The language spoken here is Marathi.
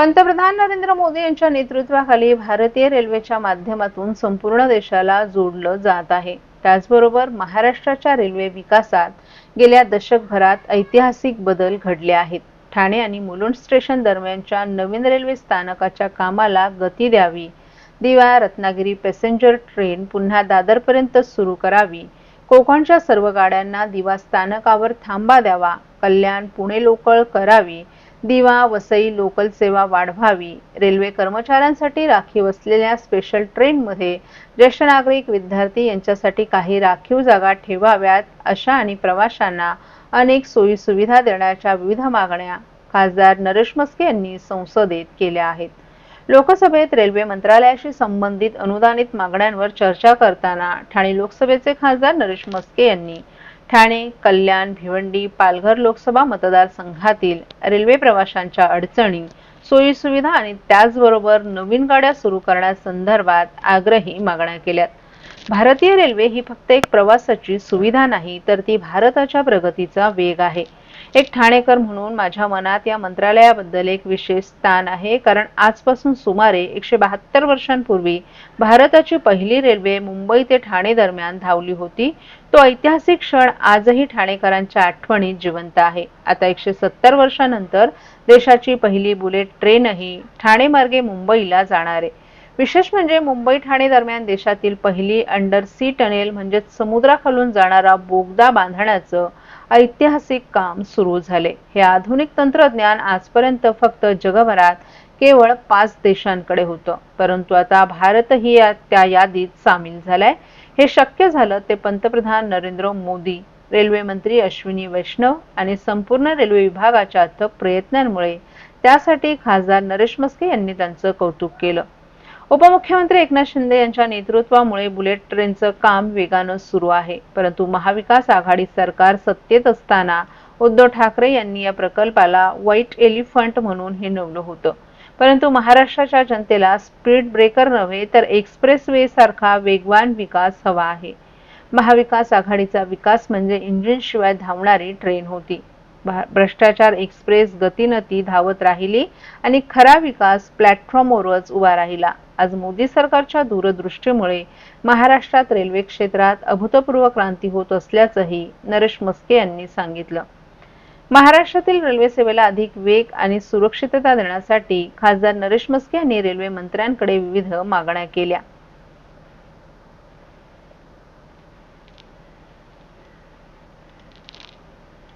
पंतप्रधान नरेंद्र मोदी यांच्या नेतृत्वाखाली भारतीय रेल्वेच्या माध्यमातून संपूर्ण देशाला जोडलं जात आहे. त्याचबरोबर महाराष्ट्राच्या रेल्वे विकासात गेल्या दशकभरात ऐतिहासिक बदल घडले आहेत. ठाणे आणि मुलुंड स्टेशन दरम्यानच्या नवीन रेल्वे स्थानकाच्या कामाला गती द्यावी दिवा रत्नागिरी पॅसेंजर ट्रेन पुन्हा दादरपर्यंत सुरू करावी कोकणच्या सर्व गाड्यांना दिवा स्थानकावर थांबा द्यावा कल्याण पुणे लोकल करावी दिवा वसई लोकल सेवा वाढवावी. रेल्वे कर्मचाऱ्यांसाठी राखीव असलेल्या स्पेशल ट्रेनमध्ये ज्येष्ठ नागरिक विद्यार्थी यांच्यासाठी काही राखीव जागा ठेवाव्यात अशा आणि प्रवाशांना अनेक सोयी सुविधा देण्याच्या विविध मागण्या खासदार नरेश मस्के यांनी संसदेत केल्या आहेत. लोकसभेत रेल्वे मंत्रालयाशी संबंधित अनुदानित मागण्यांवर चर्चा करताना ठाणे लोकसभेचे खासदार नरेश मस्के यांनी ठाणे कल्याण भिवंडी पालघर लोकसभा मतदारसंघातील रेल्वे प्रवाशांच्या अडचणी सोयीसुविधा आणि त्याचबरोबर नवीन गाड्या सुरू करण्यासंदर्भात आग्रही मागण्या केल्यात. भारतीय रेल्वे ही फक्त एक प्रवासाची सुविधा नाही तर ती भारताच्या प्रगतीचा वेग आहे. एक ठाणेकर म्हणून माझ्या मनात या मंत्रालयाबद्दल एक विशेष स्थान आहे. कारण आजपासून सुमारे एकशे बहात्तर वर्षांपूर्वी भारताची पहिली रेल्वे मुंबई ते ठाणे दरम्यान धावली होती. तो ऐतिहासिक क्षण आजही ठाणेकरांच्या आठवणीत जिवंत आहे. आता एकशे सत्तर वर्षानंतर देशाची पहिली बुलेट ट्रेनही ठाणे मार्गे मुंबईला जाणार आहे. विशेष म्हणजे मुंबई ठाणे दरम्यान देशातील पहिली अंडर सी टनेल म्हणजेच समुद्राखालून जाणारा बोगदा बांधण्याचं ऐतिहासिक काम सुरू झाले. हे आधुनिक तंत्रज्ञान आजपर्यंत फक्त जगभरात केवळ पाच देशांकडे होतं. परंतु आता भारतही या त्या यादीत सामील झालाय. हे शक्य झालं ते पंतप्रधान नरेंद्र मोदी रेल्वे मंत्री अश्विनी वैष्णव आणि संपूर्ण रेल्वे विभागाच्या अथक प्रयत्नांमुळे त्यासाठी खासदार नरेश मस्के यांनी त्यांचं कौतुक केलं. उपमुख्यमंत्री एकनाथ शिंदे यांच्या नेतृत्वामुळे बुलेट ट्रेनचं काम वेगानं सुरू आहे. परंतु महाविकास आघाडी सरकार सत्तेत असताना उद्धव ठाकरे यांनी या प्रकल्पाला व्हाईट एलिफंट म्हणून हे नवलं होतं. परंतु महाराष्ट्राच्या जनतेला स्पीड ब्रेकर नव्हे तर एक्सप्रेस वे सारखा वेगवान विकास हवा आहे. महाविकास आघाडीचा विकास म्हणजे इंजिन शिवाय धावणारी ट्रेन होती. भ्रष्टाचार एक्सप्रेस गतीनती धावत राहिली आणि खरा विकास प्लॅटफॉर्मवरच उभा राहिला. आज मोदी सरकारच्या दूरदृष्टीमुळे महाराष्ट्रात रेल्वे क्षेत्रात अभूतपूर्व क्रांती होत असल्याचंही नरेश मस्के यांनी सांगितलं. महाराष्ट्रातील रेल्वे सेवेला अधिक वेग आणि सुरक्षितता देण्यासाठी खासदार नरेश मस्के यांनी रेल्वे मंत्र्यांकडे विविध मागण्या केल्या.